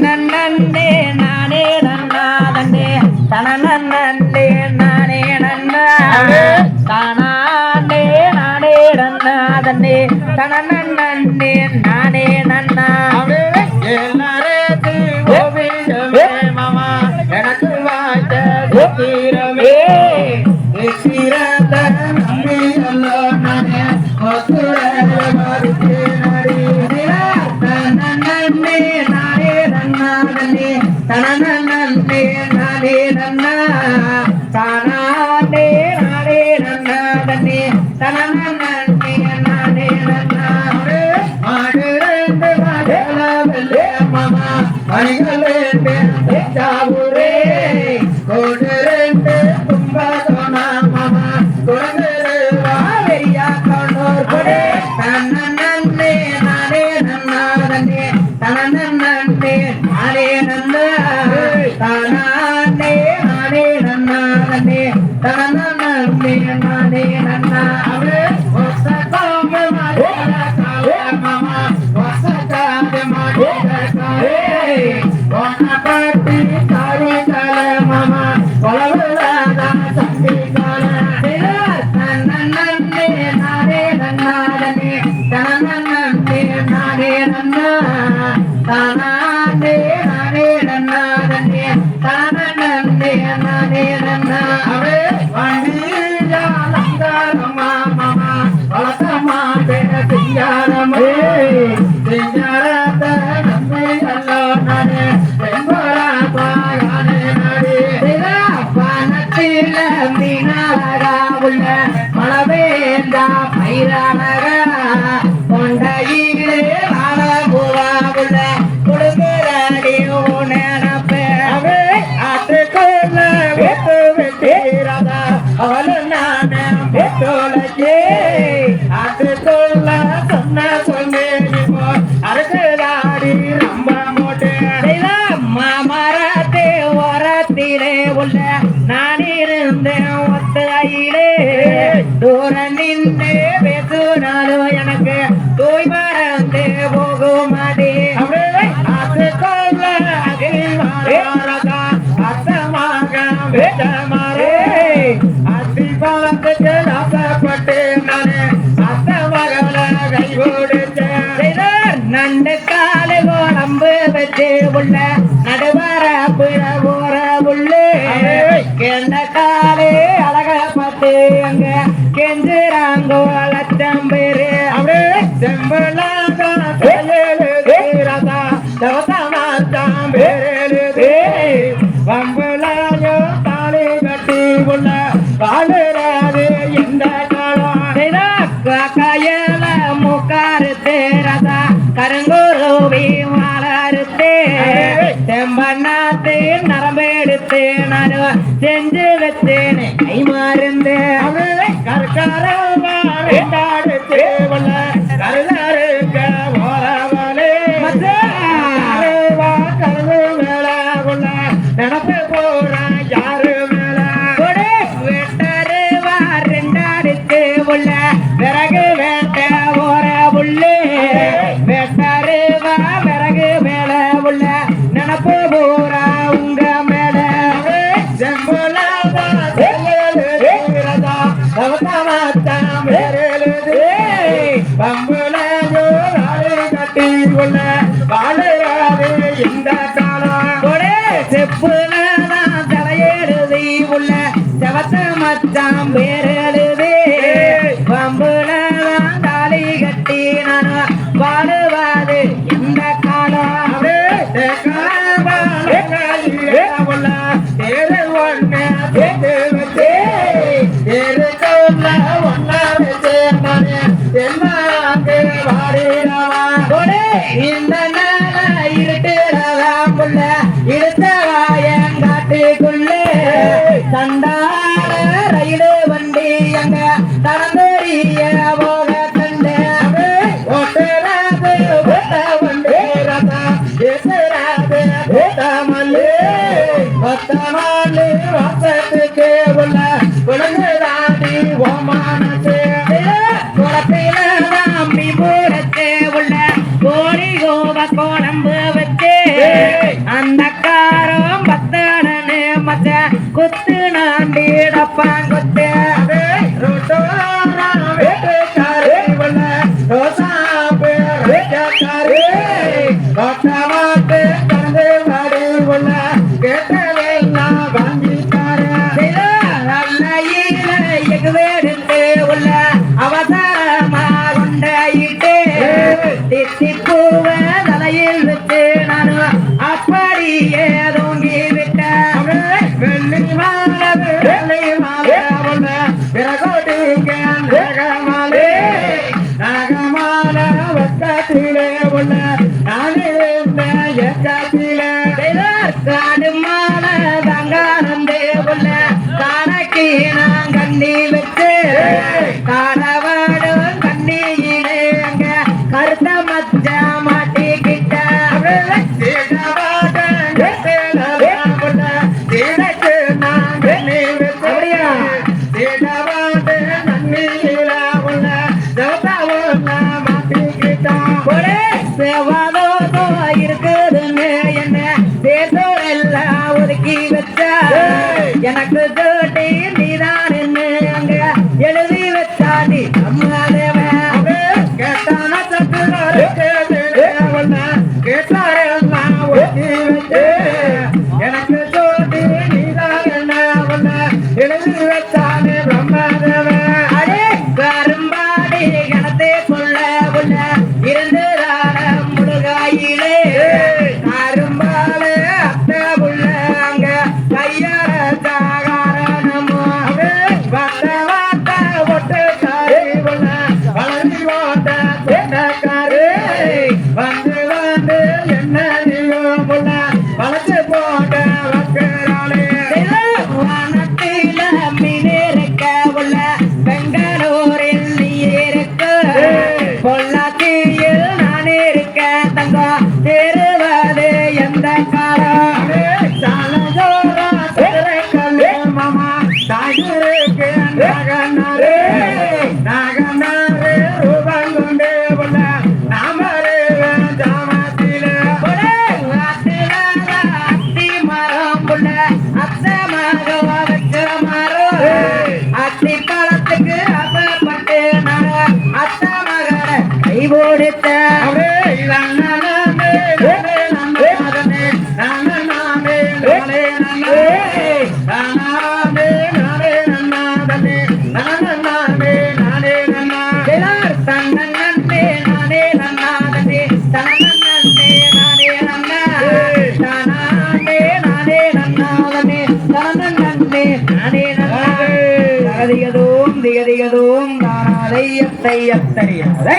தன்னே நானே நன்னா தன்னே தனநன்னே நானே நன்னா தானாண்டே நானே நன்னா தன்னே தனநன்னே நானே நன்னா எனக்கு celana. உள்ள நான் இருந்தேன் ஒத்தையிலே தூர நின்று பேசுனாலும் எனக்கு தூய் மறந்து போகும் ஆற்றுக்குள்ள அகில்வாரதா அத்தமாக வெட்டமாரே அத்தி கேண்ட காலே அழக பார்த்து அங்க கெஞ்சுறாங்கோ லட்சம் பேரு அப்படியே செம்பலாக எழுதுகிறதா தவசமாச்சாம் பேரெழுது வம்பலாயோ தாலி கட்டி உள்ள வாழுறாது எந்த காலம். கயல செஞ்சு வச்சேன் கை மருந்து அப்படியே இந்த காலம். கொடே தலையெழுதி உள்ள செவத்த மச்சாம் பேரெழுதி பம்புலதான் கொடே இந்த நாள இருட்டுறதாம் புள்ள இழுத்த வாயங்காட்டுக்குள்ளே சண்டால ரயிலு வண்டி அங்க தரந்தறிய போக கண்டு வாசத்துக்கு எனக்கு வேறு உள்ள அவசரமா கொண்டாயிட்டு தித்தி பூவ தலையில் வச்சு நான் அப்படியே தூங்கி விட்டேன் வெள்ளி மாலை Dhamla de, Dhamla de. கொடுத்த திகதிகதோம் திகதிகதோம் தானாதையத்தை அத்தறியாதை